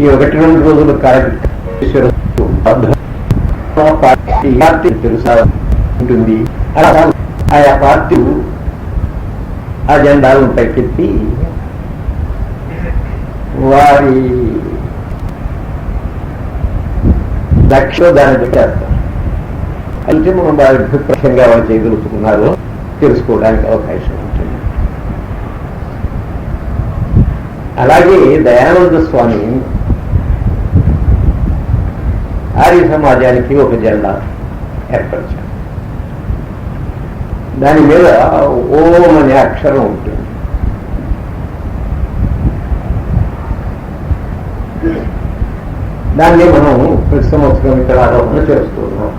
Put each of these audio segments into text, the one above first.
ఈ ఒకటి రెండు రోజులు కార్యక్రమం పార్టీ తెలుసా? ఉంటుంది. అలా ఆయా పార్టీ అజెండాలను పైకెత్తి వారి దక్ష దాన్ని పెట్టేస్తారు. అయితే మనం వారి అభిప్రాయంగా వాళ్ళు చేయగలుగుతున్నారో తెలుసుకోవడానికి అవకాశం ఉంటుంది. అలాగే దయానంద స్వామి ఆర్య సమాజానికి ఒక జెండా ఏర్పరిచారు. దాని మీద ఓం అనే అక్షరం ఉంటుంది. దాన్ని మనం ప్రతి సంవత్సరం ఇక్కడ ఆరోపణ చేస్తున్నాం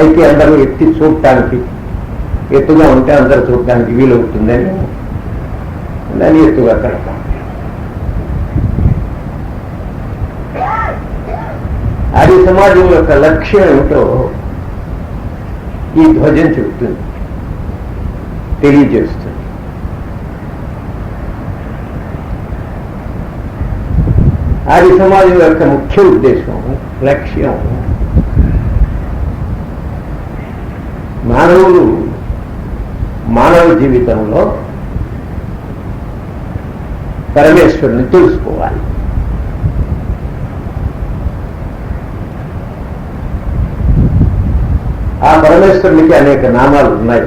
అయితే అందరూ ఎత్తి చూడటానికి ఎత్తుగా ఉంటే అందరూ చూడటానికి వీలవుతుందని దాన్ని ఎత్తుగా కడతాం. ఆర్య సమాజం యొక్క లక్ష్యం ఏమిటో ఈ ధ్వజం చెబుతుంది తెలియజేస్తుంది. ఆర్య సమాజం యొక్క ముఖ్య ఉద్దేశం లక్ష్యం. మానవులు మానవ జీవితంలో పరమేశ్వరుని తెలుసుకోవాలి. ఆ పరమేశ్వరునికి అనేక నామాలు ఉన్నాయి.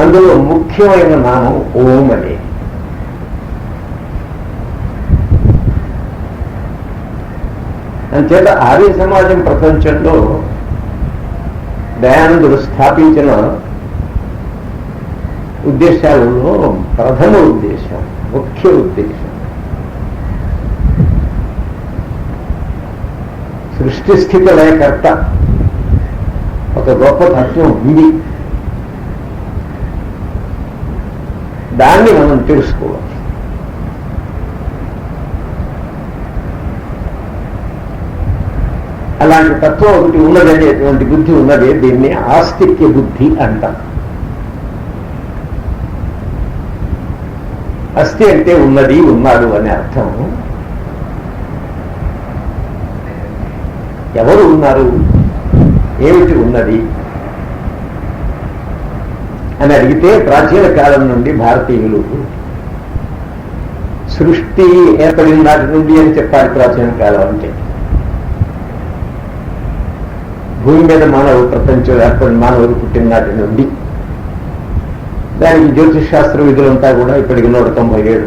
అందులో ముఖ్యమైన నామం ఓం అనే. అంచేత ఆర్య సమాజం ప్రపంచంలో దయానందుడు స్థాపించిన ఉద్దేశాలలో ప్రథమ ఉద్దేశం ముఖ్య ఉద్దేశం. సృష్టి లేకర్త ఒక గొప్ప తత్వం ఉంది దాన్ని మనం తెలుసుకోవాలి. అలాంటి తత్వం ఒకటి ఉన్నదనేటువంటి బుద్ధి ఉన్నదే దీన్ని ఆస్తిక్య బుద్ధి అంటాం. అస్థి అంటే ఉన్నది ఉన్నాడు అనే అర్థం. ఎవరు ఉన్నారు? ఏమిటి ఉన్నది? అని అడిగితే ప్రాచీన కాలం నుండి భారతీయులు సృష్టి ఏర్పడిన నాటి నుండి అని చెప్పాలి ప్రాచీన కాలం అంటే. భూమి మీద మానవ ప్రపంచం ఏర్పడిన మానవుడు పుట్టిన నాటి నుండి. దానికి జ్యోతిషాస్త్ర విధులంతా కూడా ఇప్పటికి నూట తొంభై ఏడు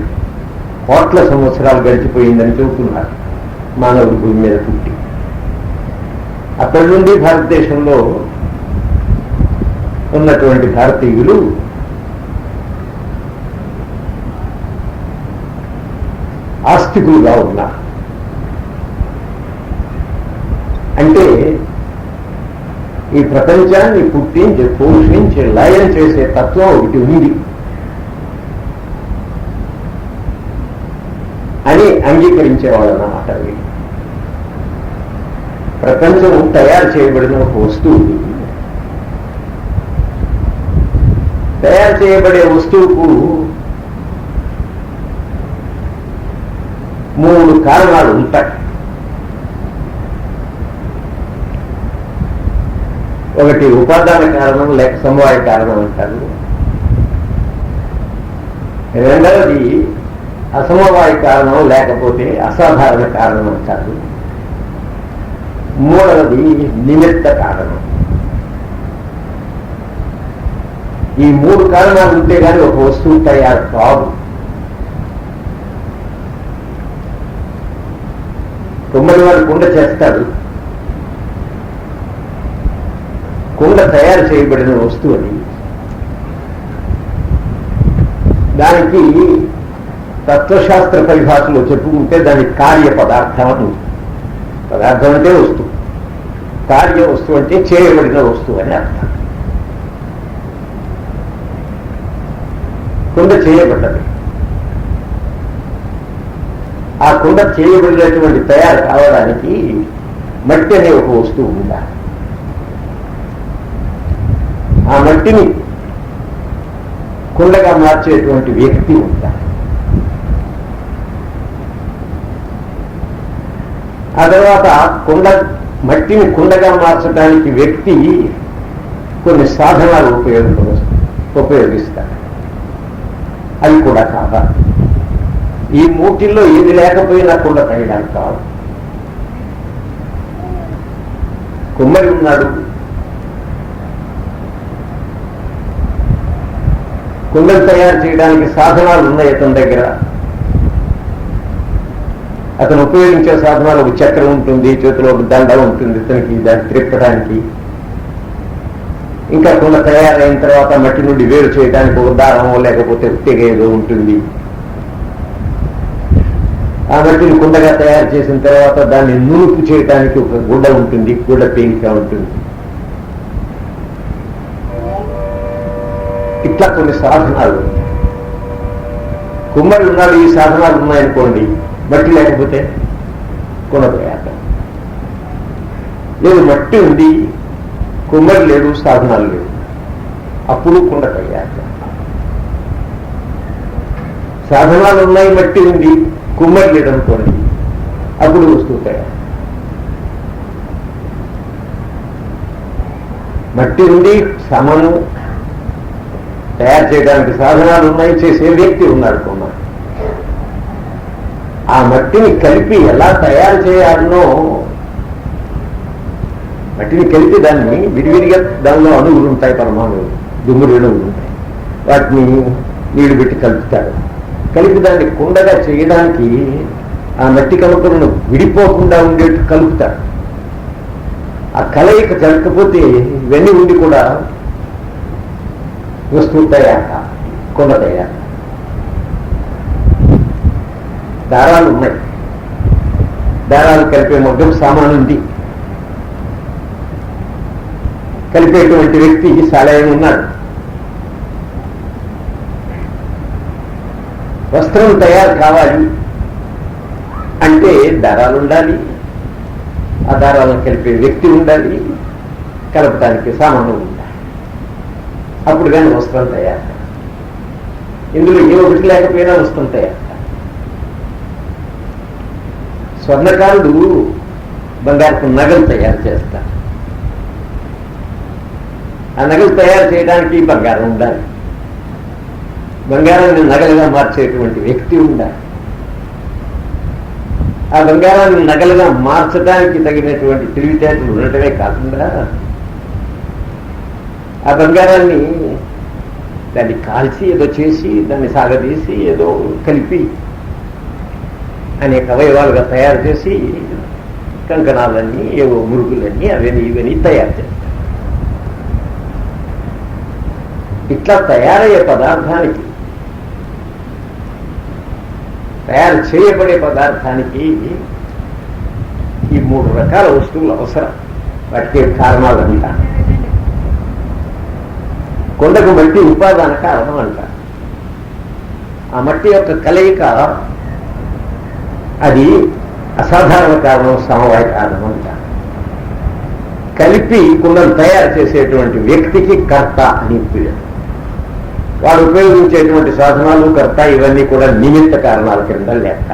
కోట్ల సంవత్సరాలు గడిచిపోయిందని చెబుతున్నారు మానవుడు భూమి మీద పుట్టి. అక్కడి నుండి భారతదేశంలో ఉన్నటువంటి భారతీయులు ఆస్తికులుగా ఉన్నారు. అంటే ఈ ప్రపంచాన్ని పుట్టించి పోషించి లయం చేసే తత్వం ఒకటి ఉంది. అని అంగీకరించేవాళ్ళు అన్నమాట వీళ్ళు ప్రపంచం తయారు చేయబడిన ఒక వస్తువు. తయారు చేయబడే వస్తువుకు మూడు కారణాలు ఉంటాయి. ఒకటి ఉపాదాన కారణం లేక సమవాయ కారణం అంటారు. రెండవది అసమవాయ కారణం లేకపోతే అసాధారణ కారణం అంటారు. మూడవది నిమిత్త కారణం. ఈ మూడు కారణాలు ఉంటే కానీ ఒక వస్తువు తయారు కాదు. తొమ్మిది వాళ్ళు కుండ చేస్తాడు. కుండ తయారు చేయబడిన వస్తువు అది. దానికి తత్వశాస్త్ర పరిభాషలో చెప్పుకుంటే దాని కార్య పదార్థం అని. పదార్థం అంటే వస్తువు. కార్య వస్తువు అంటే చేయబడిన వస్తువు అని అర్థం. కుండ చేయబడ్డది. ఆ కుండ చేయబడినటువంటి తయారు కావడానికి మట్టి అనే ఒక వస్తువు ఉందా ఆ మట్టిని కుండగా మార్చేటువంటి వ్యక్తి ఉంటా ఆ తర్వాత కుండ మట్టిని కుండగా మార్చడానికి వ్యక్తి కొన్ని సాధనాలు ఉపయోగ ఉపయోగిస్తారు అవి కూడా కాదా? ఈ మూటిల్లో ఏది లేకపోయినా కుండ తగ్గడానికి కాదు. కుమ్మరి ఉన్నాడు. కుండలు తయారు చేయడానికి సాధనాలు ఉన్నాయి అతని దగ్గర? అతను ఉపయోగించే సాధనాలు ఒక చక్రం ఉంటుంది చేతిలో ఒక దండ ఉంటుంది ఇతనికి దాన్ని త్రిప్పడానికి ఇంకా కుండ తయారైన తర్వాత మట్టి నుండి వేరు చేయడానికి ఒక దారం లేకపోతే తెగ ఏదో ఉంటుంది. ఆ మట్టిని కుండగా తయారు చేసిన తర్వాత దాన్ని నూర్పు చేయడానికి ఒక గుడ్డ ఉంటుంది గుడ్డ పేలిక ఉంటుంది. ఇట్లా కొన్ని సాధనాలు. కుమ్మరి ఉన్నాడు ఈ సాధనాలు ఉన్నాయనుకోండి. మట్టి లేకపోతే కుండ లేదు మట్టి ఉంది కుమ్మరి లేదు సాధనాలు లేవు. అప్పుడు కుండ తయారు సాధనాలు ఉన్నాయి మట్టి ఉంది కుమ్మరి లేడు అనుకోండి అప్పుడు వస్తువు తయారు మట్టి ఉంది సమను తయారు చేయడానికి సాధనాలు ఉన్నాయి చేసే వ్యక్తి ఉన్నాడు కుమ్మరి ఆ మట్టిని కలిపి ఎలా తయారు చేయాలనో మట్టిని కలిపి దాన్ని విడివిడిగా దానిలో అణువులు ఉంటాయి పరమాణువులు దుమ్ముడు అణువులు ఉంటాయి. వాటిని నీళ్ళు పెట్టి కలుపుతాడు కలిపి దాన్ని కుండగా చేయడానికి ఆ మట్టి కలుపులను విడిపోకుండా ఉండేట్టు కలుపుతాడు ఆ కలయిక జరగకపోతే ఇవన్నీ ఉండి కూడా వస్తువు కొండ కుండ తయారు దారాలు ఉన్నాయి. దారాలు కలిపే మగ్గం సామాను ఉంది. కలిపేటువంటి వ్యక్తి సాలయం ఉన్నాడు. వస్త్రం తయారు కావాలి అంటే దారాలు ఉండాలి. ఆ దారాలను కలిపే వ్యక్తి ఉండాలి. కలపడానికి సామాను ఉండాలి. అప్పుడు కానీ వస్త్రం తయారు ఇందులో ఏ ఒకటి లేకపోయినా వస్త్రం తయారు కాదు. స్వర్ణకారుడు బంగారపు నగలు తయారు చేస్తారు ఆ నగలు తయారు చేయడానికి బంగారం ఉండాలి. బంగారాన్ని నగలుగా మార్చేటువంటి వ్యక్తి ఉండాలి. ఆ బంగారాన్ని నగలుగా మార్చడానికి తగినటువంటి తెలివితేటలు ఉండటమే కాకుండా ఆ బంగారాన్ని దాన్ని కాల్చి ఏదో చేసి దాన్ని సాగదీసి ఏదో కలిపి అనేక అవయవాలుగా తయారు చేసి కంకణాలన్నీ ఏవో మురుగులన్నీ అవన్నీ ఇవన్నీ తయారు చేస్తారు. ఇట్లా తయారయ్యే పదార్థానికి తయారు చేయబడే పదార్థానికి ఈ మూడు రకాల వస్తువులు అవసరం. వాటికి కారణాలు అంటారు కొండకు మట్టి ఉపాదాన కారణం అంటారు. ఆ మట్టి యొక్క కలయిక అది అసాధారణ కారణం సమవాయ కారణం అంటారు కలిపి కుండను తయారు చేసేటువంటి వ్యక్తికి కర్త అని పేరు. వాడు ఉపయోగించేటువంటి సాధనాలు కర్త ఇవన్నీ కూడా నిమిత్త కారణాల కింద లెక్క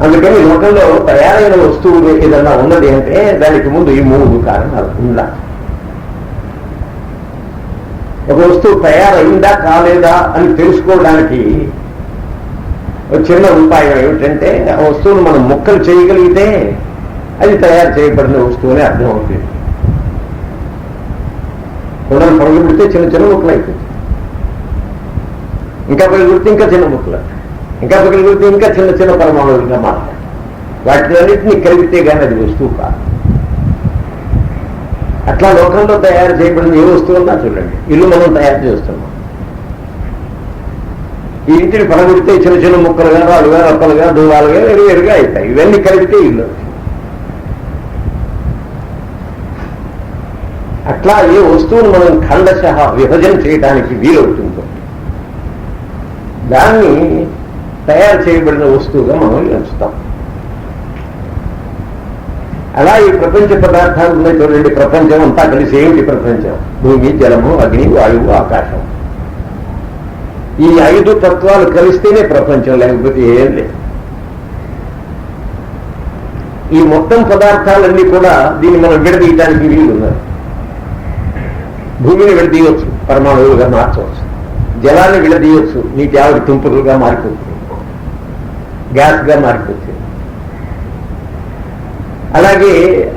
అందుకని లోకంలో తయారైన వస్తువులు ఏదన్నా ఉన్నది అంటే దానికి ముందు ఈ మూడు కారణాలు ఉందా ఒక వస్తువు తయారైందా కాలేదా అని తెలుసుకోవడానికి ఒక చిన్న ఉపాయం ఏమిటంటే ఆ వస్తువును మనం ముక్కలు చేయగలిగితే అది తయారు చేయబడిన వస్తువు అని అర్థం అవుతుంది. కుండను పరుగులు చిన్న చిన్న ముక్కలు అయిపోతుంది ఇంకా పగిలి ఇంకా చిన్న ముక్కలు. ఇంకా పగిలి ఇంకా చిన్న చిన్న పరమాణువులుగా మారుతాయి. వాటిని అన్నింటినీ కలిపితే కానీ అది వస్తువు కాదు. అట్లా లోకంలో తయారు చేయబడిన ఏ వస్తువున్నా చూడండి. ఇల్లు మనం తయారు చేస్తున్నాం. ఈ ఇంటిని పడగొడితే చిన్న చిన్న ముక్కలుగా రాళ్ళుగా రప్పలుగా వేరు వేరువేరుగా అవుతాయి. ఇవన్నీ కలిపితే ఇల్లు. అట్లా ఏ వస్తువును మనం ఖండశ విభజన చేయడానికి వీలవుతుందో. దాన్ని తయారు చేయబడిన వస్తువుగా మనం ఎంచుతాం. అలా ఈ ప్రపంచ పదార్థాలు ఉన్నాయి చూడండి ప్రపంచం అంతా కలిసి ఏమిటి ప్రపంచం? భూమి జలము అగ్ని వాయువు ఆకాశం. ఈ ఐదు తత్వాలు కలిస్తేనే ప్రపంచం లేకపోతే ఏం లేదు. ఈ మొత్తం పదార్థాలన్నీ కూడా దీన్ని మనం విడదీయడానికి వీలు ఉన్నారు భూమిని విడదీయవచ్చు పరమాణువులుగా మార్చవచ్చు. జలాన్ని విడదీయవచ్చు నీటి ఆవిడ తుంపులుగా మారిపోతుంది. గ్యాస్గా మారిపోతుంది. అలాగే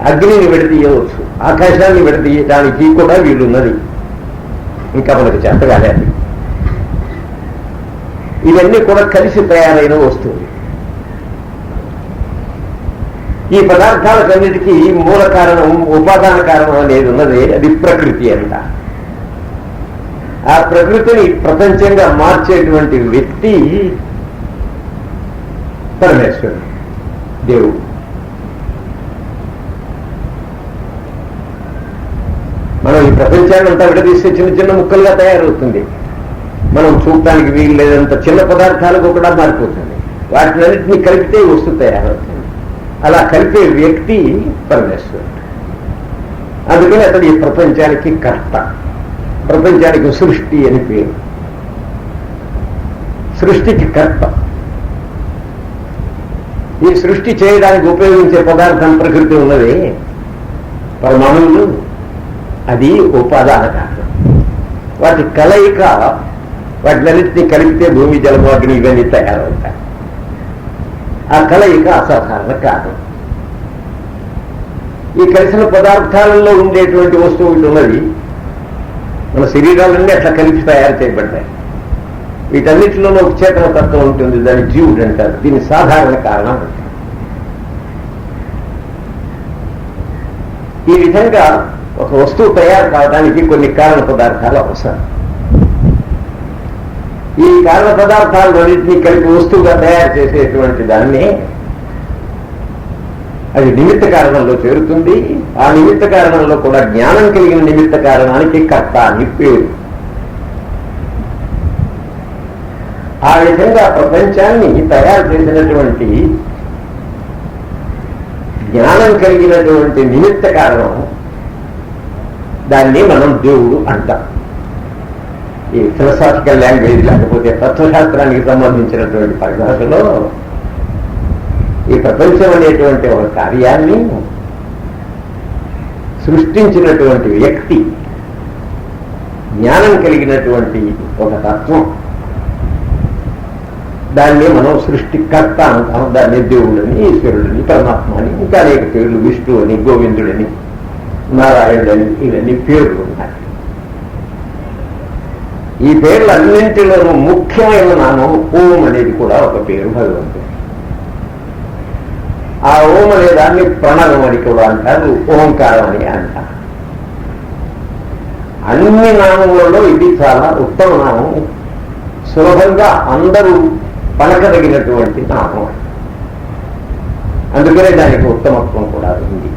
అగ్నిని విడదీయవచ్చు ఆకాశాన్ని విడదీయడానికి కూడా ఉన్నది ఇంకా మనకు చేత కాలేదు ఇవన్నీ కూడా కలిసి తయారైన వస్తువులు. ఈ పదార్థాలకన్నిటికీ మూల కారణం ఉపాదాన కారణం అనేది ఉన్నది అది ప్రకృతి అంట. ఆ ప్రకృతిని ప్రపంచంగా మార్చేటువంటి వ్యక్తి పరమేశ్వరుడు దేవుడు మనం ఈ ప్రపంచాన్ని అంతా విడదీస్తే చిన్న చిన్న ముక్కలుగా తయారవుతుంది. మనం చూడటానికి వీలు లేదంత చిన్న పదార్థాలకు కూడా మారిపోతుంది. వాటినన్నింటినీ కలిపితే వస్తువు తయారవుతుంది. అలా కలిపే వ్యక్తి పరమేశ్వరుడు. అందుకని అతడు ఈ ప్రపంచానికి కర్త. ప్రపంచానికి సృష్టి అని పేరు. సృష్టికి కర్త. ఈ సృష్టి చేయడానికి ఉపయోగించే పదార్థం ప్రకృతి ఉన్నది. పరమాణువులు అది ఉపాదాన కారణం వాటి కలయిక వాటినన్నింటినీ కలిపితే భూమి జలము అగ్ని ఇవన్నీ తయారవుతాయి. ఆ కలయిక అసాధారణ కారణం. ఈ కలిసిన పదార్థాలలో ఉండేటువంటి వస్తువు ఉన్నది. మన శరీరాలన్నీ అట్లా కలిపి తయారు చేయబడ్డాయి. వీటన్నిటిలోనూ ఒక చేతన తత్వం ఉంటుంది దాని జీవుడు అంటారు. దీని సాధారణ కారణం అంటారు. ఈ విధంగా ఒక వస్తువు తయారు కావడానికి కొన్ని కారణ పదార్థాలు అవసరం. ఈ కారణ పదార్థాలన్నింటినీ కలిపి వస్తువుగా తయారు చేసేటువంటి దాన్ని అది నిమిత్త కారణంలో చేరుతుంది. ఆ నిమిత్త కారణంలో కూడా జ్ఞానం కలిగిన నిమిత్త కారణానికి కర్త అని పేరు. ఆ విధంగా ప్రపంచాన్ని తయారు చేసినటువంటి జ్ఞానం కలిగినటువంటి నిమిత్త కారణం దాన్ని మనం దేవుడు అంటాం. ఈ ఫిలసాఫికల్ లాంగ్వేజ్ లేకపోతే తత్వశాస్త్రానికి సంబంధించినటువంటి పరిభాషలో ఈ ప్రపంచం అనేటువంటి ఒక కార్యాన్ని సృష్టించినటువంటి వ్యక్తి జ్ఞానం కలిగినటువంటి ఒక తత్వం. దాన్ని మనం సృష్టికర్త అంటాం. దాన్ని దేవుడని ఈశ్వరుడని పరమాత్మ అని ఇంకా అనేక పేర్లు విష్ణు అని గోవిందుడని. నారాయణుడని ఇవన్నీ పేర్లు ఉన్నాయి ఈ పేర్లన్నింటిలోనూ ముఖ్యమైన నామం ఓం అనేది కూడా ఒక పేరు భగవంతుడు. ఆ ఓం అనే దాన్ని ప్రణవం అని కూడా అంటారు ఓంకారం అని అంటారు. అన్ని నామములలో ఇది చాలా ఉత్తమ నామం. సులభంగా అందరూ పలకదగినటువంటి నామం. అందుకనే దానికి ఉత్తమత్వం కూడా ఉంది.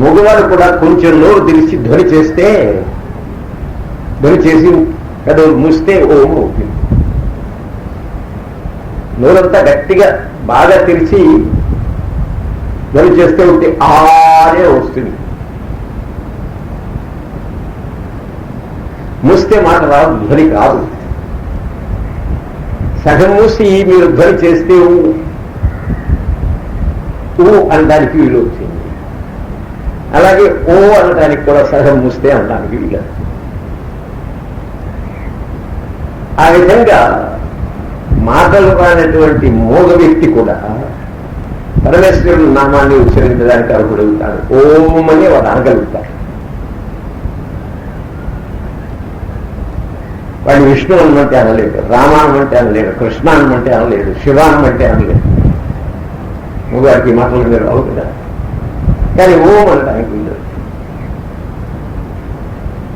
మగవారు కూడా కొంచెం నోరు తెరిచి ధ్వని చేస్తే ధ్వని చేసి పెదవులు మూస్తే ఓం అవుతుంది నోరంతా గట్టిగా బాగా తెరిచి ధ్వని చేస్తే ఉంటే ఆనే వస్తుంది. మూస్తే మాట రాదు ధ్వని కాదు సగం మూసి మీరు ధ్వని చేస్తే ఊ అనడానికి వీలు వచ్చింది. అలాగే ఓ అనడానికి కూడా సగం మూస్తే అనడానికి వీలు ఆ విధంగా మాటలు కానటువంటి మోగ వ్యక్తి కూడా పరమేశ్వరుడు నామాన్ని ఉచ్చరించడానికి అర్హుడవుతాడు. ఓం అని వాడు అనగలుగుతాడు. వాడు విష్ణు అనమంటే అనలేడు రామ అంటే అనలేడు కృష్ణ అనమంటే అనలేడు శివ అనమంటే అనలేడు. మూగారికి మాటలు మీరు రావు కదా కానీ ఓం అనడానికి వీలు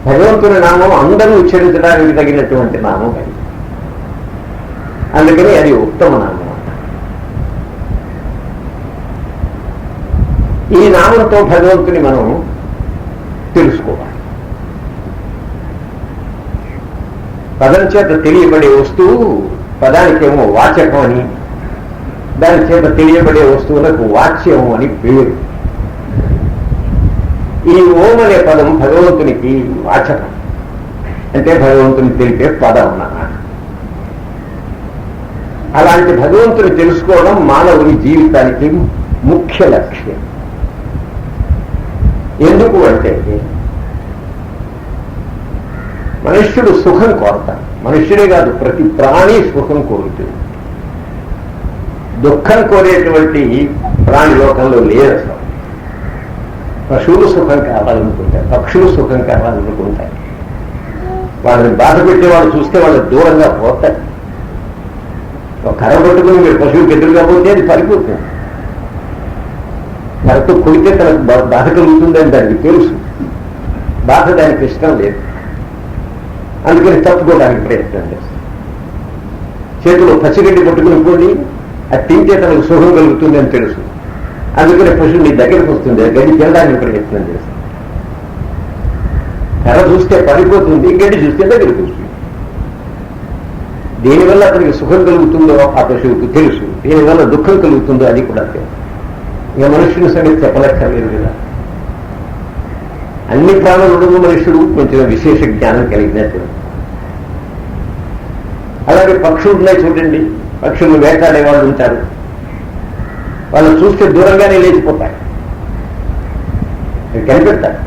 భగవంతుని నామం అందరూ ఉచ్చరించడానికి తగినటువంటి నామం అది. అందుకని అది ఉత్తమ నామం ఈ నామంతో భగవంతుని మనం తెలుసుకోవాలి. పదం చేత తెలియబడే వస్తువు పదానికేమో వాచకం అని దాని చేత తెలియబడే వస్తువులకు వాచ్యము అని పేరు. ఈ ఓం అనే పదం భగవంతునికి వాచకం. అంటే భగవంతుని తెలిపే పదం అన్నమాట. అలాంటి భగవంతుని తెలుసుకోవడం మానవుని జీవితానికి ముఖ్య లక్ష్యం. ఎందుకు అంటే మనుష్యుడు సుఖం కోరతాడు. మనుష్యుడే కాదు ప్రతి ప్రాణి సుఖం కోరుతుంది. దుఃఖం కోరేటువంటి ప్రాణి లోకంలో లేదు అసలు పశువులు సుఖం కావాలనుకుంటాయి పక్షులు సుఖం కావాలనుకుంటాయి వాళ్ళని బాధ పెట్టేవాళ్ళు చూస్తే వాళ్ళు దూరంగా పోతాయి ఒక కర్ర పట్టుకుని మీరు పశువుకి ఎదురుగా పోతే అది పడిపోతుంది. కర్రతో కొడితే తనకు బాధ కలుగుతుందని దానికి తెలుసు. బాధ దానికి ఇష్టం లేదు. అందుకని తప్పుకోవడానికి ప్రయత్నం చేస్తాం. చేతిలో పచ్చిగడ్డి పట్టుకుని పోండి అది తింటే తనకు సుఖం కలుగుతుందని తెలుసు. అందుకనే పశువు నీ దగ్గరికి వస్తుంది గడ్డి తినడానికి ప్రయత్నం చేస్తాం కర్ర చూస్తే పడిపోతుంది గడ్డి చూస్తే దగ్గరికి వస్తుంది. దేనివల్ల అతనికి సుఖం కలుగుతుందో ఆ పశువుకు తెలుసు. దేనివల్ల దుఃఖం కలుగుతుందో అది కూడా తెలుసు ఇక మనుష్యుని సంగతి చెప్పలేక్కర్లేదు కదా. అన్ని ప్రాణులను మనుష్యుడు కొంచెం విశేష జ్ఞానం కలిగినట్టు. అలాగే పక్షులు ఉన్నాయి చూడండి. పక్షులు వేటాడే వాళ్ళు ఉంటారు. వాళ్ళు చూస్తే దూరంగానే లేచిపోతాయి కనిపెడతారు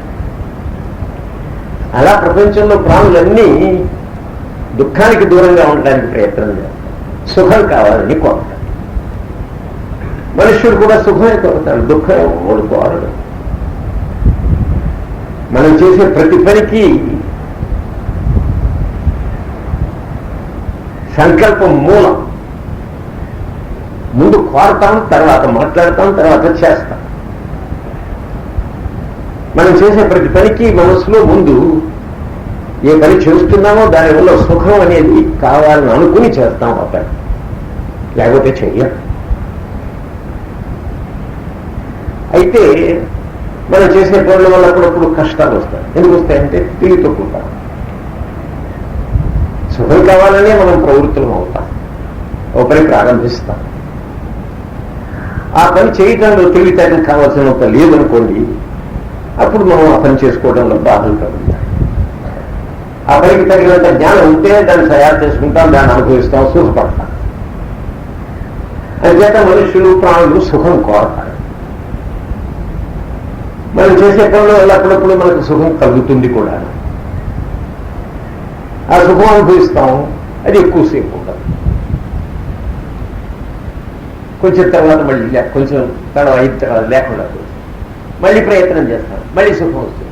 అలా ప్రపంచంలో ప్రాణులన్నీ దుఃఖానికి దూరంగా ఉండడానికి ప్రయత్నం చేస్తారు. సుఖం కావాలని కోరుతారు. మనుష్యుడు కూడా సుఖమే కోరుతాడు దుఃఖం ఓడు కోరడు. మనం చేసే ప్రతి పనికి సంకల్పం మూలం. ముందు కోరతాం తర్వాత మాట్లాడతాం తర్వాత చేస్తాం. మనం చేసే ప్రతి పనికి మనసులో ముందు ఏ పని చేస్తున్నామో దానివల్ల సుఖం అనేది కావాలని అనుకుని చేస్తాం ఆ పని లేకపోతే చెయ్యం. అయితే మనం చేసే పనుల వల్ల అప్పుడప్పుడు కష్టాలు వస్తాయి. ఎందుకు వస్తాయంటే తిరిగి తొక్కుంటాం సుఖం కావాలనే మనం ప్రవృత్తులం అవుతాం. ఒక పని ప్రారంభిస్తాం. ఆ పని చేయటంలో తెలివితేటం కావాల్సినంత లేదనుకోండి అప్పుడు మనం ఆ పని చేసుకోవడంలో బాధలు కలుగుతాయి. ఆ పనికి తగినంత జ్ఞానం ఉంటే దాన్ని తయారు చేసుకుంటాం దాన్ని అనుభవిస్తాం సుఖపడతాం. అంచేత మనుషులు ప్రాణులు సుఖం కోరతారు. మనం చేసే పనుల వల్ల మనకు సుఖం కలుగుతుంది కూడా. ఆ సుఖం అనుభవిస్తాం అది ఎక్కువసేపు ఉండదు. కొంచెం తర్వాత మళ్ళీ కొంచెం తర్వాత అయిన తర్వాత లేకుండా మళ్ళీ ప్రయత్నం చేస్తాం. మళ్ళీ సుఖం వస్తుంది.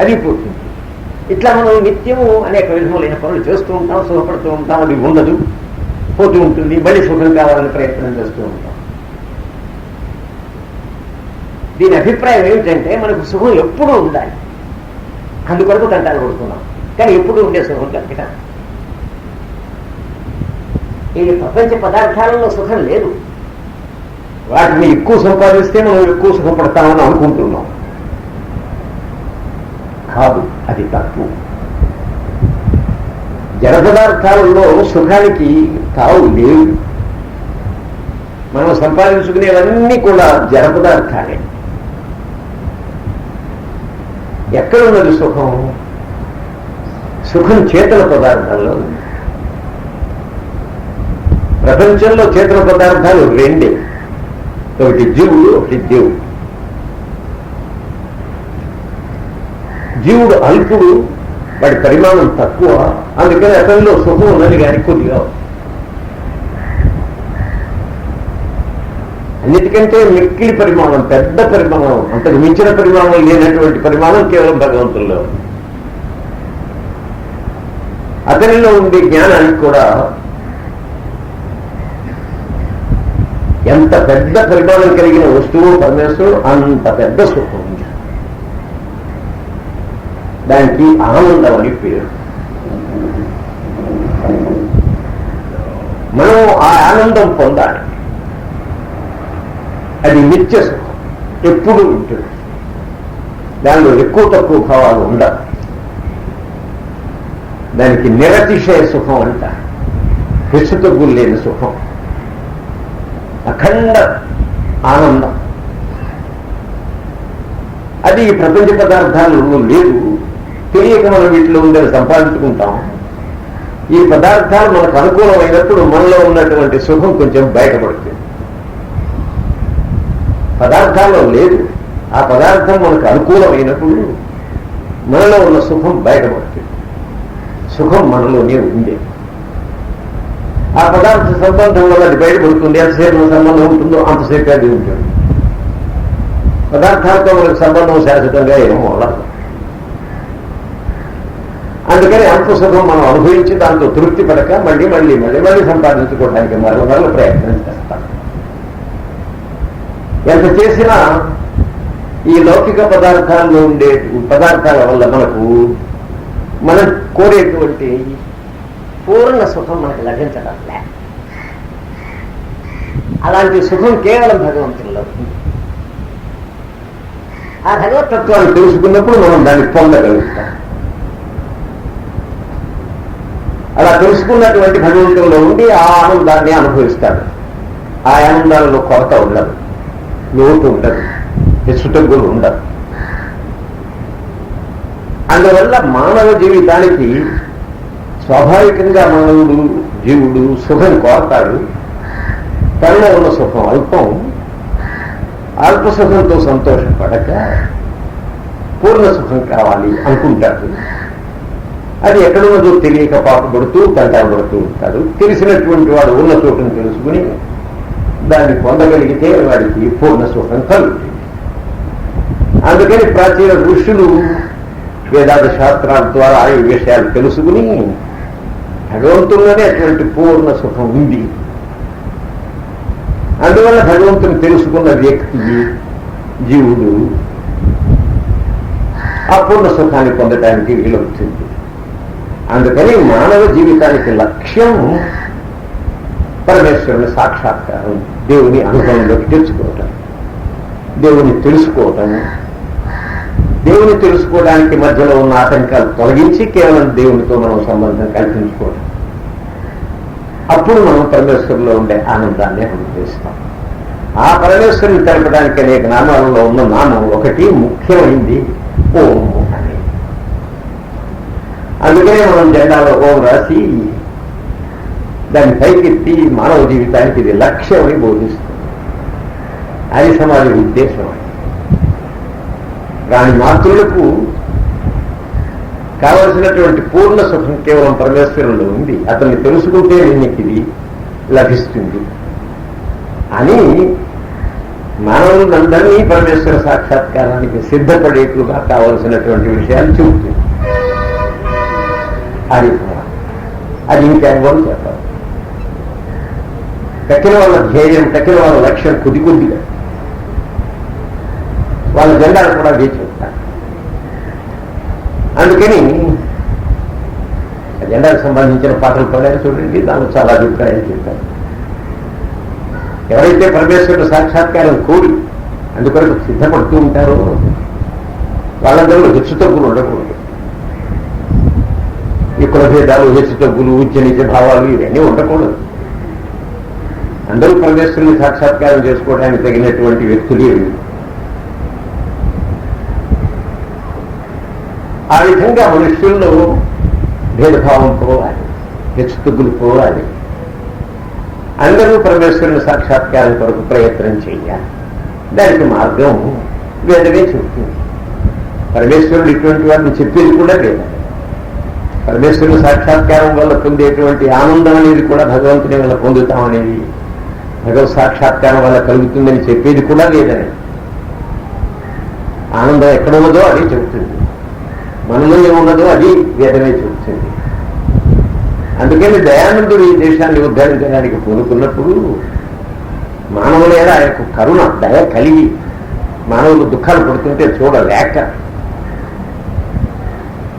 అది పూర్తి. ఇట్లా మనం నిత్యము అనేక విధములైన పనులు చేస్తూ ఉంటాం సుఖపడుతూ ఉంటాం అది ఉండదు. పోతూ ఉంటుంది. మళ్ళీ సుఖం కావాలని ప్రయత్నం చేస్తూ ఉంటాం. దీని అభిప్రాయం ఏమిటంటే మనకు సుఖం ఎప్పుడూ ఉండాలి. అందుకొరకు తంటాలు కొడుతున్నాం. కానీ ఎప్పుడు ఉండే సుఖం కనుక ఈ ప్రపంచ పదార్థాలలో సుఖం లేదు. వాటిని ఎక్కువ సంపాదిస్తే మనం ఎక్కువ సుఖపడతామని అనుకుంటున్నాం. కాదు అది తప్పు. జడ పదార్థాలలో సుఖానికి తావు లేవు మనం సంపాదించుకునేవన్నీ కూడా జడ పదార్థాలే ఎక్కడ ఉన్నది సుఖం? సుఖం చేతల పదార్థాల్లో. ఉంది ప్రపంచంలో చేతల పదార్థాలు రెండే. ఒకటి జీవుడు ఒకటి దేవుడు. జీవుడు అల్పుడు వాడి పరిమాణం తక్కువ అందుకని అతనిలో సుఖం ఉన్నది కానీ కొద్దిగా. అన్నిటికంటే మిక్కిలి పరిమాణం పెద్ద పరిమాణం అంతకు మించిన పరిమాణం లేనటువంటి పరిమాణం కేవలం భగవంతుల్లో అతనిలో ఉండే జ్ఞానానికి కూడా ఎంత పెద్ద పరిమాణం కలిగిన వస్తువు పరమేశ్వరుడు అంత పెద్ద సుఖం. ఉంది దానికి ఆనందం అని పేరు. మనం ఆ ఆనందం పొందాలి. అది నిత్య సుఖం. ఎప్పుడు ఉంటుంది. దానిలో ఎక్కువ తక్కువ భావాలు ఉండవు. దానికి నిరతిశయ సుఖం అంట హెచ్చు తగ్గులు లేని సుఖం. అఖండ ఆనందం. అది ఈ ప్రపంచ పదార్థాలు లేదు తెలియక మనం వీటిలో ఉండే సంపాదించుకుంటాం. ఈ పదార్థాలు మనకు అనుకూలమైనప్పుడు మనలో ఉన్నటువంటి సుఖం కొంచెం బయటపడుతుంది. పదార్థాల్లో లేదు. ఆ పదార్థం మనకు అనుకూలమైనప్పుడు మనలో ఉన్న సుఖం బయటపడుతుంది. సుఖం మనలోనే ఉంది ఆ పదార్థ సంబంధం వల్ల అది బయటపడుతుంది ఎంతసేపు సంబంధం ఉంటుందో అంతసేపు అది ఉంటుంది. పదార్థాలతో మనకు సంబంధం శాశ్వతంగా ఏమో ఉండదు. అందుకని అంత సుఖం మనం అనుభవించి దాంతో తృప్తి పడక మళ్ళీ మళ్ళీ మళ్ళీ మళ్ళీ సంపాదించుకోవడానికి మరో మరో ప్రయత్నం చేస్తాం. ఎంత చేసినా ఈ లౌకిక పదార్థాల్లో ఉండే పదార్థాల వల్ల మనకు మనం కోరేటువంటి పూర్ణ సుఖం మనకు లభించడం లే. అలాంటి సుఖం కేవలం భగవంతుల్లో ఉంది. ఆ భగవతత్వాన్ని తెలుసుకున్నప్పుడు మనం దాన్ని పొందగలుగుతాం. అలా తెలుసుకున్నటువంటి భగవంతుల్లో ఉండి ఆ ఆనందాన్ని అనుభవిస్తాడు. ఆ ఆనందాలలో కొరత ఉండదు. లోటు ఉండదు. హెచ్చుతగ్గులు ఉండదు అందువల్ల మానవ జీవితానికి స్వాభావికంగా మానవుడు జీవుడు సుఖం కోరతాడు. తనలో ఉన్న సుఖం అల్పం. అల్ప సుఖంతో సంతోషపడక పూర్ణ సుఖం కావాలి అనుకుంటాడు. అది ఎక్కడున్నదో తెలియక పాపపడుతూ కంటాపడుతూ ఉంటాడు. తెలిసినటువంటి వాడు ఉన్న చోటును తెలుసుకుని దాన్ని పొందగలిగితే వాడికి పూర్ణ సుఖం కలుగుతుంది. అందుకని ప్రాచీన ఋషులు వేదాది శాస్త్రాల ద్వారా ఈ విషయాలు తెలుసుకుని భగవంతుల్లోనే అటువంటి పూర్ణ సుఖం ఉంది. అందువల్ల భగవంతుని తెలుసుకున్న వ్యక్తి జీవుడు ఆ పూర్ణ సుఖాన్ని పొందటానికి వీలవుతుంది. అందుకని మానవ జీవితానికి లక్ష్యం పరమేశ్వరుని సాక్షాత్కారం దేవుని అనుభవంలోకి తెచ్చుకోవటం దేవుని తెలుసుకోవటం దేవుని తెలుసుకోవడానికి మధ్యలో ఉన్న ఆటంకాలు తొలగించి కేవలం దేవునితో మనం సంబంధం కల్పించుకోవడం అప్పుడు మనం పరమేశ్వరులో ఉండే ఆనందాన్ని అనుభవిస్తాం. ఆ పరమేశ్వరుని తెలపడానికి అనేక నామాలలో ఉన్న నామం ఒకటి ముఖ్యమైంది ఓం అని. అందుకనే మనం జెండాలో ఓం రాసి దాన్ని పైకెత్తి మానవ జీవితానికి ఇది లక్ష్యమని బోధిస్తుంది అది సమాజ ఉద్దేశం. అది మాతృలకు కావలసినటువంటి పూర్ణ సుఖం కేవలం పరమేశ్వరంలో ఉంది. అతన్ని తెలుసుకుంటే నీకు ఇది లభిస్తుంది. అని మానవులందరినీ పరమేశ్వర సాక్షాత్కారానికి సిద్ధపడేట్లుగా కావలసినటువంటి విషయాలు చెబుతుంది. అది అది ఇంకెవ్వరు చెప్పాలి తక్కిన వాళ్ళ ధ్యేయం తక్కిన వాళ్ళ లక్ష్యం కొద్ది కొద్దిగా. వాళ్ళ జెండాను కూడా వేచి ఉంటారు. అందుకని జెండాకు సంబంధించిన పాటలు పడారు చూడండి దానిలో చాలా అభిప్రాయాలు చెప్పారు. ఎవరైతే పరమేశ్వరుడు సాక్షాత్కారం కోరి అందుకొరకు సిద్ధపడుతూ ఉంటారో వాళ్ళందరూ హెచ్చు తగ్గులు ఉండకూడదు. ఈ కులభేదాలు హెచ్చు తగ్గులు ఉచ్చ నిత్య భావాలు ఇవన్నీ ఉండకూడదు. అందరూ పరమేశ్వరుని సాక్షాత్కారం చేసుకోవడానికి తగినటువంటి వ్యక్తులు ఆ విధంగా మనుష్యుల్లో భేదభావం పోవాలి హెచ్చుతగ్గులు పోవాలి. అందరూ పరమేశ్వరుని సాక్షాత్కారం కొరకు ప్రయత్నం చేయాలి. దానికి మార్గం వేదమే చెప్తుంది పరమేశ్వరుడు ఇటువంటి వారిని చెప్పేది కూడా లేదు. పరమేశ్వరుని సాక్షాత్కారం వల్ల పొందేటువంటి ఆనందం అనేది కూడా భగవంతుని వల్ల పొందుతామనేది భగవత్ సాక్షాత్కారం వల్ల కలుగుతుందని చెప్పేది కూడా లేదని. ఆనందం ఎక్కడ ఉన్నదో అది చెబుతుంది. మనలో ఏమున్నదో అది వేదమే చెబుతుంది అందుకని దయానందుడు ఈ దేశాన్ని ఉద్ధరించడానికి పూనుకున్నప్పుడు మానవుల ఆ యొక్క కరుణ దయ కలిగి మానవులు దుఃఖాలు పడుతుంటే చూడలేక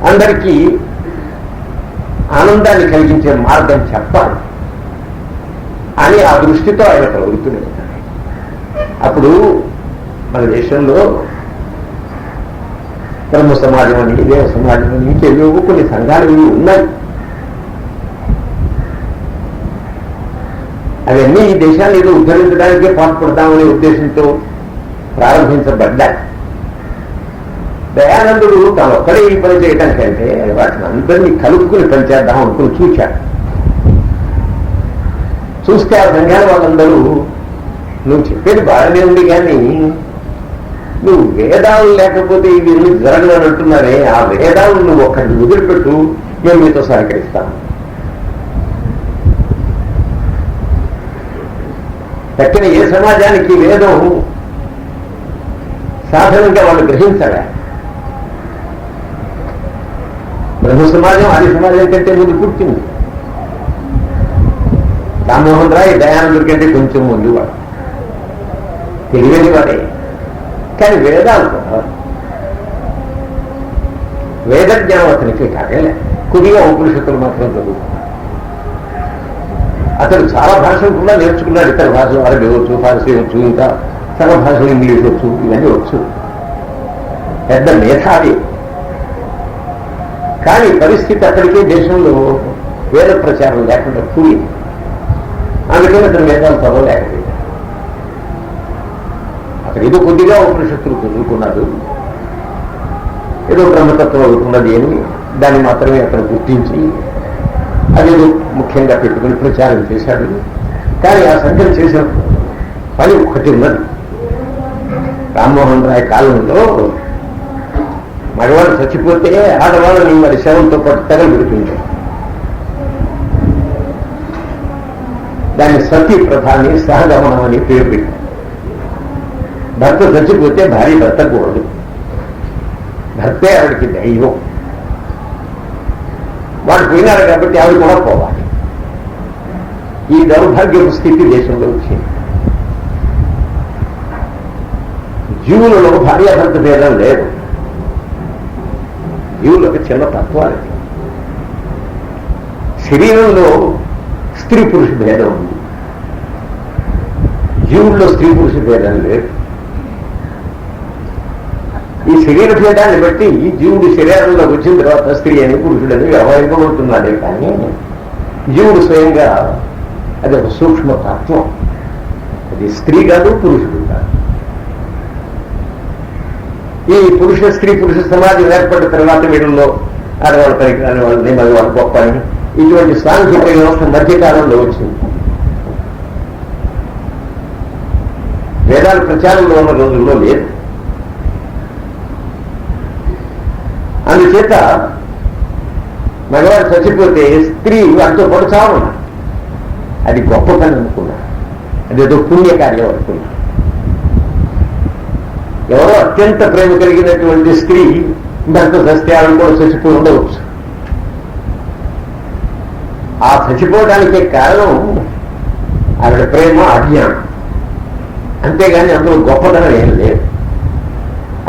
అందరికీ ఆనందాన్ని కలిగించే మార్గం చెప్పాలి అని ఆ దృష్టితో ఆయన ప్రవృత్తులు అప్పుడు మన దేశంలో బ్రహ్మ సమాజం అని దేవ సమాజం అని ఇంకెవో కొన్ని సంఘాలు ఇవి ఉన్నాయి. అవన్నీ ఈ దేశాన్ని ఏదో ఉద్ధరించడానికే పాటుపడతామనే ఉద్దేశంతో ప్రారంభించబడ్డాయి దయానందుడు తాను ఒక్కడే ఈ పని చేయడం కంటే వాటిని అందరినీ కలుపుకుని పనిచేద్దాం అనుకుని చూశాడు. చూస్తే ఆ సంఘాల వాళ్ళందరూ నువ్వు చెప్పేది బాగానే ఉంది కానీ నువ్వు వేదాలు లేకపోతే ఇవి ఎన్ని జరగదు అని అంటున్నారే ఆ వేదాలు నువ్వు ఒక్కటి వదిలిపెట్టు మేము మీతో సహకరిస్తాం తక్కిన ఏ సమాజానికి వేదం సాధనంగా వాళ్ళు గ్రహించడా బ్రహ్మ సమాజం ఆది సమాజం కంటే ముందు పుట్టింది. రామ్మోహన్ రాయ్ దయానందుడి కంటే కొంచెం ముందు వాడు. తెలియని వాడే. కానీ వేదాలు కూడా వేద జ్ఞానం అతనికి కాగలే కొద్దిగా ఉపనిషత్తులు మాత్రం చదువుకున్నాడు అతను చాలా భాషలు కూడా నేర్చుకున్నాడు. ఇతర భాషలు అరబీ వచ్చు ఫార్సీ వచ్చు ఇంకా సగ భాషలు ఇంగ్లీష్ వచ్చు ఇవన్నీ వచ్చు. పెద్ద మేధావి. కానీ పరిస్థితి అక్కడికే దేశంలో వేద ప్రచారం లేకుండా కూలింది. అందుకని అతను వేదాలు చదవలేకపోయింది ఏదో కొద్దిగా ఉపనిషత్తులు చదువుకున్నాడు. ఏదో బ్రహ్మతత్వం అవుతున్నది అని దాన్ని మాత్రమే అతను గుర్తించి అదేదో ముఖ్యంగా పెట్టుకుని ప్రచారం చేశాడు. కానీ ఆ సంఖ్య చేసిన పని ఒకటి ఉన్నది. రామ్మోహన్ రాయ్ కాలంలో మగవాడు చచ్చిపోతే ఆడవాళ్ళని మరి శవంతో పాటు తెగలు పెడుతుండే. దాన్ని సతీ ప్రధాని సహగమనం అని పేరు పెట్టి భర్త చచ్చిపోతే భార్య బ్రతకూడదు భర్తే ఆవిడకి దైవం. వాడు పోయినారు కాబట్టి ఆవిడ కూడా పోవాలి. ఈ దౌర్భాగ్యపు స్థితి దేశంలో వచ్చింది. జీవులలో భార్యాభర్త భేదం లేదు. జీవులకు చిన్న తత్వాలు. శరీరంలో స్త్రీ పురుష భేదం ఉంది. జీవుల్లో స్త్రీ పురుష భేదం లేదు. ఈ శరీర భేదాన్ని బట్టి జీవుడి శరీరంలో వచ్చిన తర్వాత స్త్రీ అని పురుషుడని వ్యవహరింపబడుతున్నాడే కానీ జీవుడు స్వయంగా అది ఒక సూక్ష్మ తత్వం. అది స్త్రీ కాదు పురుషుడు కాదు. ఈ పురుష స్త్రీ పురుష సమాజం ఏర్పడిన తర్వాత వీళ్ళలో ఆడవాళ్ళ పనికిరాని వాళ్ళని మగవాళ్ళ గొప్ప అని ఇటువంటి సాంఘిక వ్యవస్థ మధ్యకాలంలో వచ్చింది. వేదాల ప్రచారంలో ఉన్న రోజుల్లో లేదు. అందుచేత మగవాడు చచ్చిపోతే స్త్రీ వాటితో పాటు చావన అది గొప్ప పని అనుకున్నా అదేదో పుణ్యకార్యం అనుకున్నా ఎవరో అత్యంత ప్రేమ కలిగినటువంటి స్త్రీ భర్త చస్తే ఆవిడ కూడా చచ్చిపోయి ఉండవచ్చు. ఆ చచ్చిపోవడానికి కారణం ఆవిడ ప్రేమ అజ్ఞానం. అంతేగాని అందులో గొప్పతనం ఏం లేదు.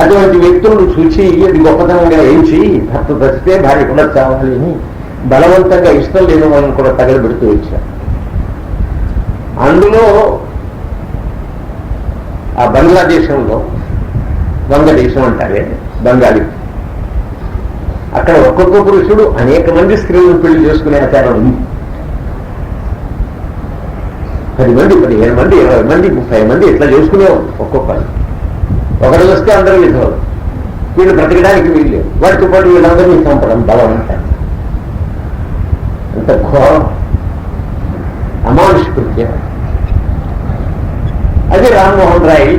అటువంటి వ్యక్తులను చూచి అది గొప్పతనంగా ఎంచి భర్త చచ్చితే భార్య కూడా చావాలి అని బలవంతంగా ఇష్టం లేని వాళ్ళని కూడా తగలబెడుతూ వచ్చారు. అందులో ఆ బంగ్లాదేశంలో బంగ్లాదేశం అంటారే బెంగాలీ అక్కడ ఒక్కొక్క పురుషుడు అనేక మంది స్త్రీలను పెళ్ళి చేసుకునే ఆచారం ఉంది. పది మంది పదిహేను మంది ఇరవై మంది ముప్పై మంది ఇట్లా చేసుకునేవాడు ఒక్కొక్కరు ఒకరు వస్తే అందరూ విధవాడు వీళ్ళు బ్రతకడానికి వీళ్ళు వాటితో పాటు వీళ్ళందరినీ చంపడం బలం అంటారు అంత ఘోరం. అమానుష కృత్యం. అది రామ్మోహన్ రాయ్